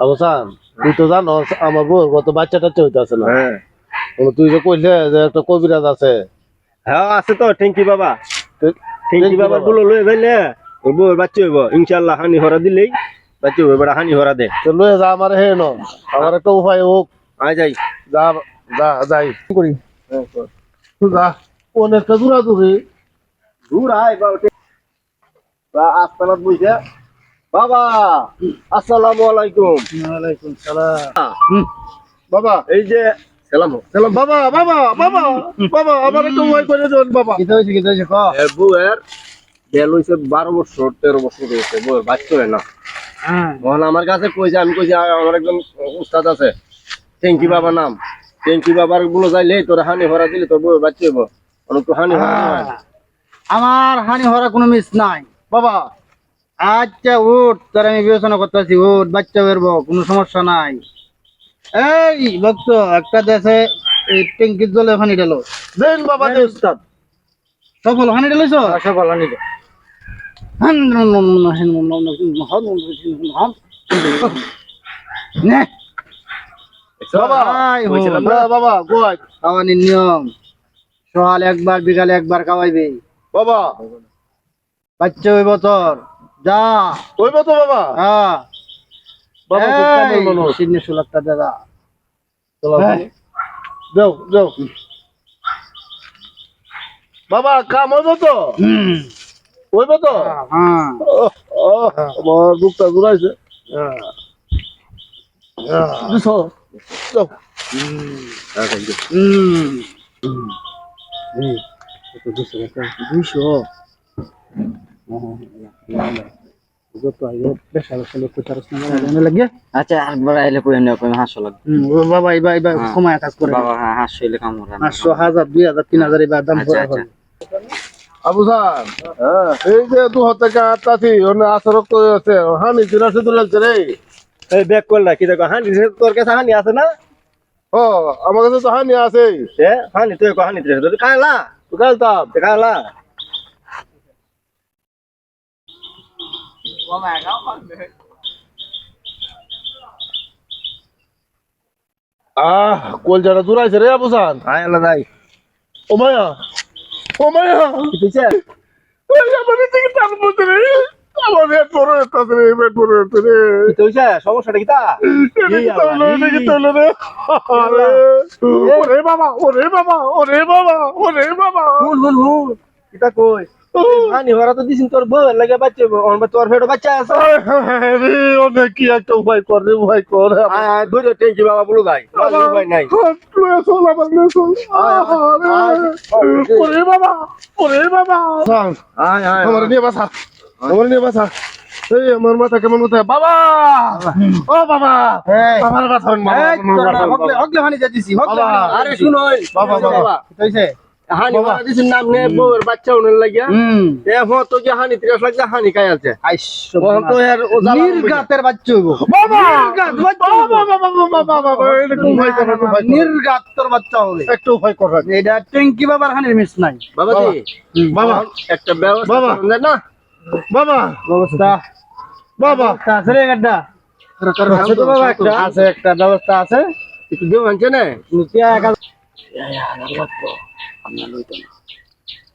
অবসান তুই তো জানো আমার বউর কত বাচ্চা টাচ্চা হইতেছে না। হ্যাঁ। তুই যে কইলে যে একটা কবিরাজ আছে। হ্যাঁ আছে তো টেঙ্কি বাবা। টেঙ্কি বাবা। গুলো লয়ে যাইলে ওর বউয়ের বাচ্চা হইব। ইনশাল্লাহ হানি হরা দিলেই বাচ্চা হইব বেটা হানি হরা দে। তো লয়ে যা আমার হে ন আমার একটা উপায় হোক। আয় যাই। যা যা যাই। কি করি। যা অনেকটা দূরা দূরে দূর আয় বাবা আস্তানাত বুঝে বাবা আসসালামু আলাইকুম। ওয়ালাইকুম সালাম। বাবা। এই যে সালাম। সালাম বাবা বাবা বাবা বাবা আমার একটা উপায় করে দেন বাবা। কি হয়েছে কি হয়েছে ক? এর বউয়ের বেল হইছে বারো বছর তেরো বছর হয়েছে বউয়ের বাচ্চা হয় না। হ্যাঁ। আমার কাছে কইছে আমি কইছি আমার একজন উস্তাদ আছে টেঙ্কি বাবা নাম। টেঙ্কি বাবারগুলো যাইলে তোর হানি ভরা দিলে তোর বউয়ের বাচ্চা হইব। অনেক তো হানি ভরা হয়। আমার হানি হওয়ার কোনো মিস নাই। বাবা আচ্ছা উঠ। তোর আমি বিবেচনা করতেছি উঠ। বাচ্চা বেরবো কোনো সমস্যা নাই। এই ভক্ত একটা দেশে এই ট্যাঙ্কির জলে হানি ঢেলো। দেন বাবা দেন। উস্তাদ। সফল হানি ঢেলেছ? সকাল আনি দে নে। বাবা আয় না? হ্যাঁ, বাবা গোয়াই নিয়ম সকালে একবার বিকালে একবার খাওয়াইবে। বাবা। বাচ্চা ওই তোর। যা। কইবে তো বাবা? হ্যাঁ। বাবা খুব কেমন মানুষ। সিডনি ষোলোটা দাদা যাও যাও। বাবা কাম হইব তো তো হ্যাঁ আমার বুকটা ঘুরাইছে। যাও। হুম। দুইশো লাগে আচ্ছা একবার আইলে কই না কই হাসো লাগবে। বাবা এবার এবার কমায় কাজ করে। বাবা হ্যাঁ হাসো এলে কাম করে পাঁচশো হাজার দুই হাজার তিন হাজার এবার দাম আচ্ছা করে আচ্ছা। আবু এই যে হাতে ওনে আসরক আছে হানি তুলেছে রে। এই ব্যাক করলা কি দেখো হানি তোর কাছে হানি আছে না? ও আমার কাছে তো হানি আছে। এ হানি তুই কো হানি তুই কায়লা তো কালতাম কায়লা আহ কলজাটা দূরাইছে রে আবু স্যার আয় আল্লাহ যাই। ও মায়া। ও মায়া। কি তুইছে ওই আমার থেকে টান বলতে রে। আমার পেট বড় হচ্ছে রে পেট বড় হচ্ছে রে। কি তুইছে সমস্যাটা কি তা? রে। ওরে বাবা ওরে বাবা ওরে বাবা ওরে বাবা। হুন হুন হুন। কিটা কই তো দিছিন তোর বউ লাগে বাচ্চা অন তোর ফেটো বাচ্চা আছে। আরে কি একটা উপায় কর রে উপায় কর। আয় আয় ধরে টেঙ্কি বাবা বলো যাই উপায় নাই। লেসল আমার লেসল ওরে বাবা ওরে বাবা। আয় আয় আমার নিয়ে বাসা আমার নিয়ে বাসা। এই আমার মাথা কেমন মতো বাবা! ও বাবা! আমার মাথা হানি হানি। আরে শুনো বাবা, বাবা। হানি দিছিন নাম নে বউর বাচ্চা উনের লাগিয়া। এ হো তো যে হানি ত্রিশ লাগছে হানি কাই আছে। আইস তো এর ও নির্গাতের বাচ্চা বাবা! নির্গাত বাচ্চা বাবা বাবা বাবা বাবা এটা নির্গাত তোর হবে। একটু উপায় কর এটা ট্যাঙ্কি বাবার হানির মিস নাই। বাবাজি বাবা। একটা ব্যবস্থা বাবা। না। বাবা। ব্যবস্থা। বাবা। গাড্ডা। আছে তো বাবা একটা। আছে একটা ব্যবস্থা আছে। একটু দেব আনছে না? এক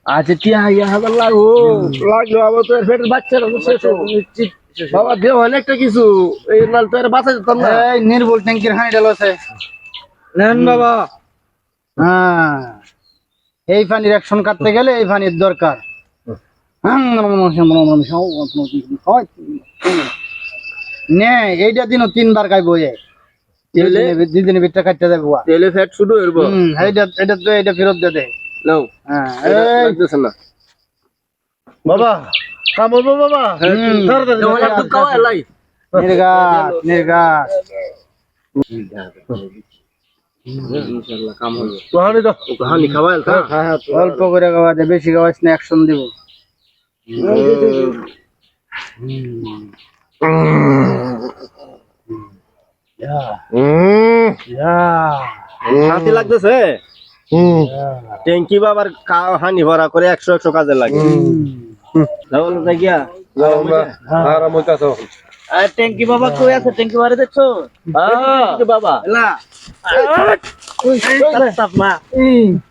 আচ্ছা টিয়া ইয়া হাজার লাগো লাগল আবার পেটের বাচ্চার শেষ বাবা দেও অনেকটা কিছু এই নাল তো এর বাঁচা যেতাম না এই নির্ভুল ট্যাঙ্কির হানি ডাল আছে নেন বাবা হ্যাঁ এই পানির অ্যাকশন কাটতে গেলে এই পানির দরকার নে এইটা দিনও তিনবার খাইবো এ তেলে? দুই দিনের ভিতরে খাইতে যাব তেলে ফ্যাট শুরু হইব হুম এইটা এটা তো এটা ফেরত দে দে। নাও। হ্যাঁ লাগতেছে না। বাবা কাম হবে খাওয়াইল তা অল্প করে খাওয়া দে বেশি খাওয়াইস না অ্যাকশন দিব। হুম। শান্তি লাগতেছে? ট্যাঙ্কি বাবার হানি ভরা করে একশো একশো কাজে লাগে। ট্যাঙ্কি বাবা কই আছে? ট্যাঙ্কি বাড়ি দেখছ হ্যাঁ বাবা।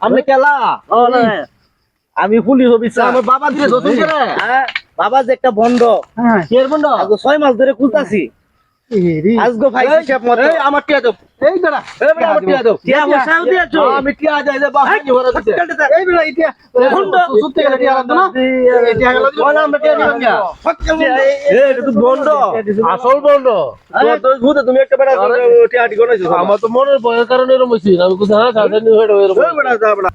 আমি কেলা। ও আমি পুলিশ অফিসার। আমার বাবা দিয়ে হ্যাঁ, বাবা যে একটা বন্ধ। এর বন্ধ? ছয় মাস ধরে খুঁজতাছি আজকে ভাই হিসাব মতো। এই আমার টিয়া দাও। এই দাঁড়া এই বেটা আমার টিয়া দাও। টিয়া বসাও দিয়েছ? আমি টিয়া যাই যে বাবা কি ভরা দিতে এই বেলা ইতিয়া বন্ধ সুতে গেলে টিয়া লাগতো না? এই টিয়া গেল ওলা আমরা টিয়া দিলাম না। এই এটা তো বন্ধ। আসল বন্ধ। তো তো ভূতে তুমি একটা বেটা টিয়া আটি গনাইছো আমার তো মনের ভয়ের কারণে এরকম আমি হ্যাঁ এই যা বেলা